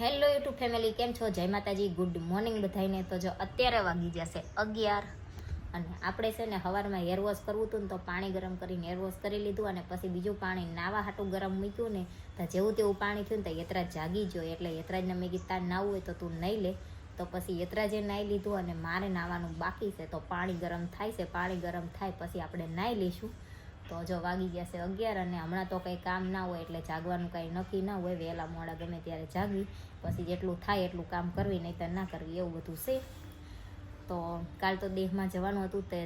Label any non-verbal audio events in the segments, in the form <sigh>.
Hello YouTube family, કેમ છો? જય માતાજી, ગુડ મોર્નિંગ બધાને તો જો અત્યારે વાગી જશે અગિયાર અને આપણે છે ને સવારમાં હેરવોશ કરવું હતું ને તો પાણી ગરમ કરીને હેરવોશ કરી લીધું અને પછી બીજું પાણી નાવા હાટું ગરમ મૂક્યું ને, તો જેવું તેવું પાણી થયું ને, તો યતરાજ જાગી ગયો. એટલે યતરાજને મેં કીધું નાવું હોય તો તું નહીં લે. તો પછી યતરાજે નાહી લીધું અને મારે નાવાનું બાકી છે. તો પાણી ગરમ થાય છે, પાણી ગરમ થાય પછી આપણે નાહી લઈશું. તો જો વાગી ગયા છે અગિયાર અને હમણાં તો કંઈ કામ ના હોય એટલે જાગવાનું કાંઈ નક્કી ના હોય, વહેલા મોડા ગમે ત્યારે જાગવી પછી જેટલું થાય એટલું કામ કરવી નહીં તો ના કરવી, એવું બધું છે. તો કાલ તો દેહમાં જવાનું હતું તે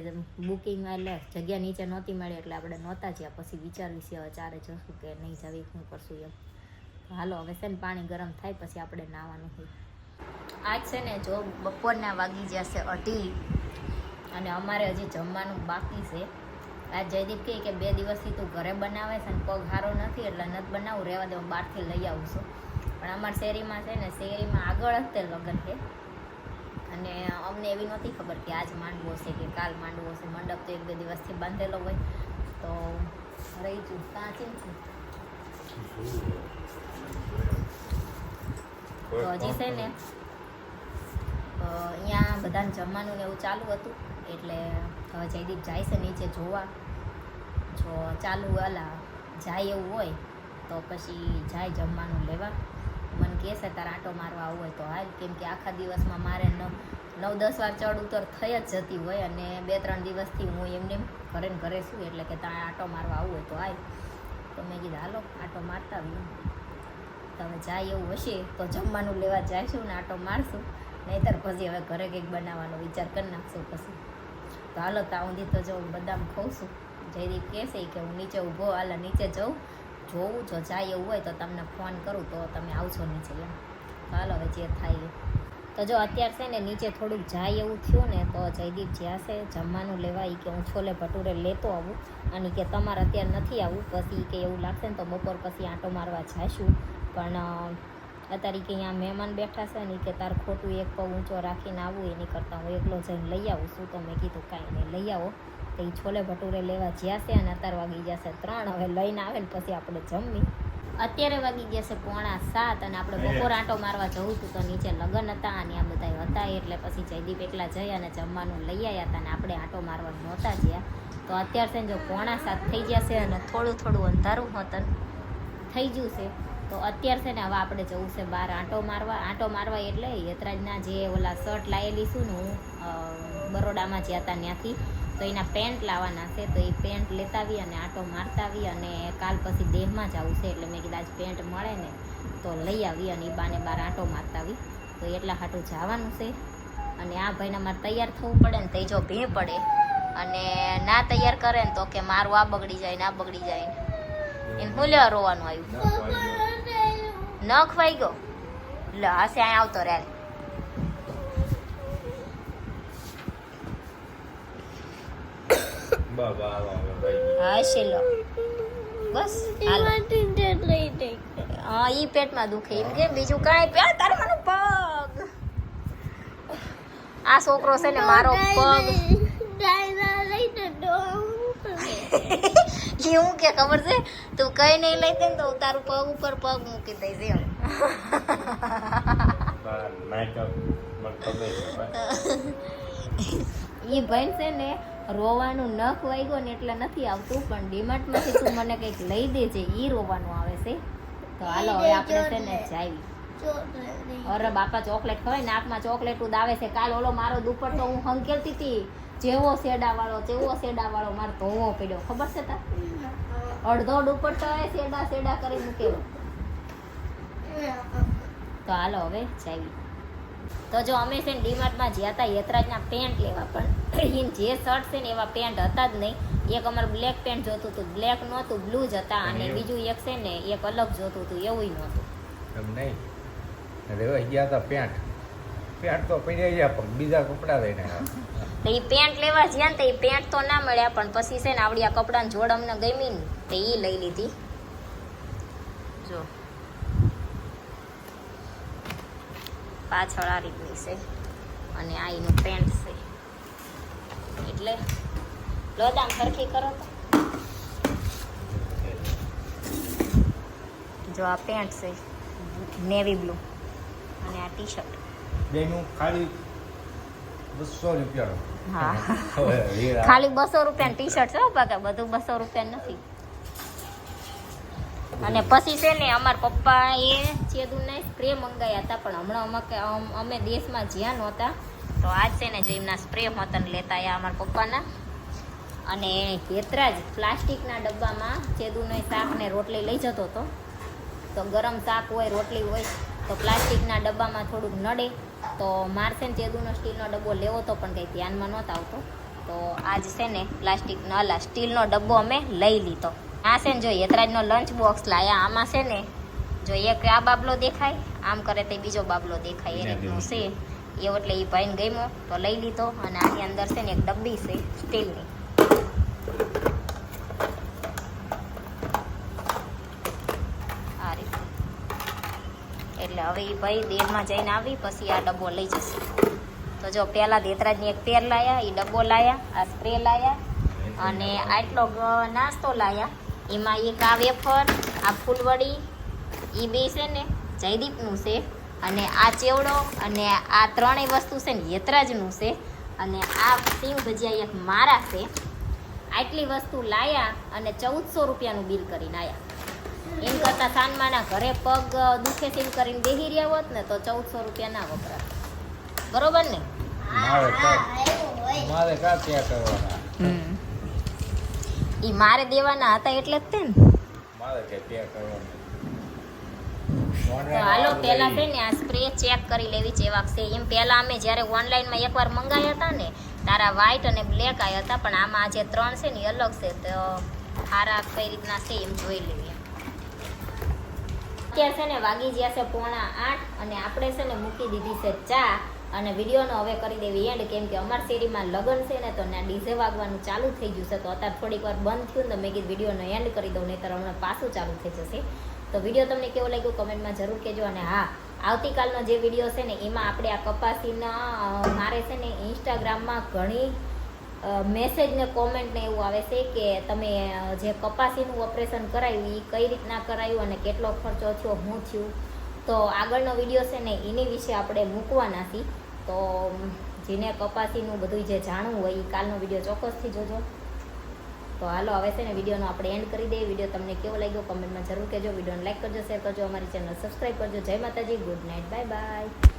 બુકિંગ એટલે જગ્યા નીચે નહોતી મળી એટલે આપણે નહોતા જ્યાં, પછી વિચારવી છે હવે ચારે જશું કે નહીં જવી, શું કરશું એમ. હાલો, હવે છે ને પાણી ગરમ થાય પછી આપણે નાવાનું હોય. આજ છે ને જો બપોરના વાગી જશે અઢી અને અમારે હજી જમવાનું બાકી છે. આ જયદીપ કહે કે બે દિવસથી તું ઘરે બનાવે છે ને પગ સારો નથી, એટલે નથી બનાવું, રહેવા દે, હું બહારથી લઈ આવું છું. પણ અમારા શેરીમાં છે ને, શેરીમાં આગળ જ તે લગ્ન છે. અને અમને એવી નહોતી ખબર કે આજ માંડવો છે કે કાલ માંડવો છે. મંડપ તો એક બે દિવસથી બાંધેલો હોય. તો રહી છું કાંચી છું. તો હજી છે ને અહીંયા બધાને જમવાનું ને એવું ચાલુ હતું. એટલે હવે જયદીપ જાય છે નીચે જોવા. જો ચાલુ અલા જાય એવું હોય, તો પછી જાય જમવાનું લેવા. મને કહે છે, તારે આંટો મારવા આવવો હોય તો હાલ. કેમ કે આખા દિવસમાં મારે નવ નવ, દસ વાર ચડ ઉતર થઈ જ જતી હોય અને બે, ત્રણ દિવસથી હું એમને એમ ઘરે ને ઘરે છું, એટલે કે તારે આંટો મારવા આવવું હોય તો હાલ. તો મેં કીધું, હાલો, આંટો મારતા આવીએ. તમે જાય એવું હશે, તો જમવાનું લેવા જઈશું ને આંટો મારશું. નહીંતર પછી હવે ઘરે કંઈક બનાવવાનો વિચાર કરી નાખશું પછી. તો હાલો ત્યાં ઊંધી તો જો બદામ ખાઉં છું. જયદીપ કહેશે કે હું નીચે ઊભો, હાલ, નીચે જાઉં. જોઉં જો જાય એવું હોય તો તમને ફોન કરું તો તમે આવજો નીચે એમ. તો હાલો, હવે જે થાય તો જો અત્યારે છે ને નીચે થોડુંક જાય એવું થયું ને તો જયદીપ જ્યાં છે જમવાનું લેવા એ કે હું છોલે ભટુરે લેતો આવું અને કે તમારે અત્યારે નથી આવવું પછી કે એવું લાગશે ને તો બપોર પછી આંટો મારવા જઈશું પણ અત્યારે કે અહીંયા મહેમાન બેઠા છે ને કે તાર ખોટું એક પગ ઊંચો રાખીને આવવું એની કરતાં હું એકલો જઈને લઈ આવું છું. તો મેં કીધું કાંઈ નહીં લઈ આવો. તો એ છોલે ભટુરે લેવા જ્યાં છે અને અત્યારે વાગી જશે ત્રણ. હવે લઈને આવે ને પછી આપણે જમી. અત્યારે વાગી ગયા છે પોણા સાત અને આપણે બપોર આંટો મારવા જવું હતું તો નીચે લગ્ન હતા અને આ બધા હતા એટલે પછી જયદીપ એકલા જઈ અને જમવાનું લઈ આવ્યા હતા અને આપણે આંટો મારવા નહોતા ગયા તો અત્યારે છે ને જો પોણા સાત થઈ જશે અને થોડું થોડું અંધારું હોતન થઈ ગયું છે. તો અત્યારે છે ને હવે આપણે જવું છે બહાર આંટો મારવા. આંટો મારવા એટલે યતરાજના જે ઓલા શર્ટ લાવેલી છું ને હું બરોડામાં જ્યાં હતા ત્યાંથી, તો એના પેન્ટ લાવવાના છે. તો એ પેન્ટ લેતા આવી અને આંટો મારતા આવી અને કાલ પછી દેહમાં જવું છે એટલે મેં કીધા પેન્ટ મળે ને તો લઈ આવી અને એ બાને બાર આંટો મારતા આવી. તો એટલા હાટું જવાનું છે. અને આ ભાઈને મારે તૈયાર થવું પડે ને તો જો ભે પડે. અને ના તૈયાર કરે ને તો કે મારું આ બગડી જાય ને આ બગડી જાય ને. એને હું લેવા રોવાનું આવ્યું? ન ખવાઈ ગયો. લે હશે અહીંયા આવતો રે. હશે લો. બસ હા ઈ પેટમાં દુખે. એમ કે બીજું કાંઈ પે તારે મને પગ. આ છોકરો છે ને મારો પગ. <laughs> ઈ હું કે ખબર છે? તું કઈ નહીં લઈ દે ને તો તારું પગ ઉપર પગ મૂકી દઈશ એમ. છે ભાઈ છે ને રોવાનું નખ વાગ્યો ને એટલે નથી આવતું પણ ડીમાર્ટમાંથી તું મને કંઈક લઈ દેજે એ રોવાનું આવે છે. તો હાલો હવે આપણે છે ને જાવી. અરે બાપા ચોકલેટ ખવાય નાકમાં ચોકલેટ ઉદાવે છે. કાલ ઓલો મારો દુપટ્ટો હું હંકેલતી હતી. જેવો સેડા વાળો તેવો સેડા વાળો મારો ધોવો પડ્યો. ખબર છે તા અડધો દુપટ્ટો એ સેડા સેડા કરી મૂકેલો તો હાલો હવે જાવી તો જો અમે છે ને ડીમાર્ટમાં જ્યાં હતા યતરાજના પેન્ટ લેવા પણ એને જે શર્ટ છે ને એવા પેન્ટ હતા જ નહીં. એક અમારું બ્લેક પેન્ટ જોતું હતું. બ્લેક નહોતું બ્લુ જ હતા. અને બીજું એક છે ને એક અલગ જોતું હતું. એવું નહોતું. નહીં? રેવા ગયા હતા પેન્ટ. પેન્ટ તો પહેર્યા ગયા પણ બીજા કપડાં લઈને તો એ પેન્ટ લેવા જ્યાં ને તો એ પેન્ટ તો ના મળ્યા, પણ પછી છે ને આવડી કપડાને કપડાની જોડ અમને ગમી ને, તો એ લઈ લીધી. જો. પાછળ આ રીતની છે. અને આ એનું પેન્ટ છે. એટલે લોદામ સરખી કરો તો. જો આ પેન્ટ છે, નેવી બ્લુ. અને આ ટી શર્ટ બેનું ખાલી બસો રૂપિયાનું. હા. ખાલી બસો રૂપિયા ટી શર્ટ છે બાકા બધું બસો રૂપિયા નથી. અને પછી છે ને અમારા પપ્પા એ ચેદુના સ્પ્રે મંગાયા હતા પણ હમણાં અમે અમે દેશમાં જ્યાં નહોતા તો આજ છે ને જો એમના સ્પ્રે હોતન લેતા આવ્યા અમારા પપ્પાના. અને ઘેતરા જ પ્લાસ્ટિકના ડબ્બામાં ચેદુનો શાક ને રોટલી લઈ જતો હતો. તો ગરમ શાક હોય રોટલી હોય તો પ્લાસ્ટિકના ડબ્બામાં થોડુંક નડે. તો મારશે ને ચેદુનો સ્ટીલનો ડબ્બો લેવો તો પણ કંઈ ધ્યાનમાં નહોતો આવતો. તો આજ છે ને પ્લાસ્ટિકનો અલા સ્ટીલનો ડબ્બો અમે લઈ લીધો. આ છે ને જો યતરાજનો લંચ બોક્સ લાયા. આમાં છે ને જો એક આ બાબલો દેખાય આમ કરે તે બીજો બાબલો દેખાય. એ રીતનું છે. એ એટલે એ ભાઈને ગમ્યો તો લઈ લીધો. અને આની અંદર છે ને એક ડબ્બી છે સ્ટીલની આ રીતે એટલે હવે એ ભાઈ દેરમાં જઈને આવી, પછી આ ડબ્બો લઈ જશે. તો જો પહેલાં દેતરાજની એક પેર લાયા એ ડબ્બો લાયા, આ સ્પ્રે લાયા, અને આટલો નાસ્તો લાયા. એમાં એક આ વેફર, આ ફૂલવડી એ બે છે ને, જયદીપનું છે, અને આ ચેવડો, અને આ ત્રણેય વસ્તુ છે ને યતરાજનું છે, અને આ સિંગ ભજીયા એક મારા છે. આટલી વસ્તુ લાયા અને ચૌદસો રૂપિયાનું બિલ કરીને આયા. એમ કરતાં સાનમાના ઘરે પગ દુખે છે કરીને બેહી રહ્યા હોત ને તો ચૌદસો રૂપિયા ના વપરાત. બરોબર ને? મારે કા ત્યાં કરવાના? ઈ મારે દેવાના હતા એટલે જ તે ને. મારે કે ત્યાં કરવાના? તો હાલો પેલા છે ને આ સ્પ્રે ચેક કરી લેવી છે એમ પહેલા અમે જ્યારે ઓનલાઈનમાં એકવાર મંગાયા હતા ને તારા વ્હાઈટ અને બ્લેક આવ્યા હતા પણ આમાં આજે ત્રણ છે ને અલગ છે. તો સારા કઈ રીતના છે એમ જોઈ લેવી. અત્યારે છે ને વાગી ગયા છે પોણા આઠ અને આપણે છે ને મૂકી દીધી છે ચા અને વિડીયોનો હવે કરી દેવી એન્ડ કેમ કે અમારી શેરીમાં લગ્ન છે ને તો ના ડીઝે વાગવાનું ચાલુ થઈ ગયું છે, તો અત્યારે થોડીક વાર બંધ થયું ને તો મેં કીધું વિડીયોનો એન્ડ કરી દઉં, નહીંતર હમણાં પાછું ચાલુ થઈ જશે. તો વીડિયો તમને કેવો લાગ્યો કમેન્ટમાં જરૂર કહેજો અને હા, આવતીકાલનો જે વીડિયો છે ને, એમાં આપણે આ કપાસીના મારે છે ને ઇન્સ્ટાગ્રામમાં ઘણી મેસેજ ને કોમેન્ટ ને એવું આવે છે કે તમે જે કપાસીનું ઓપરેશન કરાવ્યું એ કઈ રીતના કરાયું અને કેટલો ખર્ચો થયો, હું થયું. તો આગળનો વીડિયો છે ને એની વિશે આપણે મૂકવાના છીએ. તો જેને કપાસીનું બધું જે જાણવું હોય એ કાલનો વીડિયો ચોક્કસથી જોજો. તો હાલો, હવે છે ને વિડીયોનો આપણે એન્ડ કરી દઈએ. વીડિયો તમને કેવો લાગ્યો કમેન્ટમાં જરૂર કહેજો. વિડીયોને લાઈક કરજો શેર કરજો, અમારી ચેનલ સબસ્ક્રાઈબ કરજો. જય માતાજી ગુડ નાઇટ બાય બાય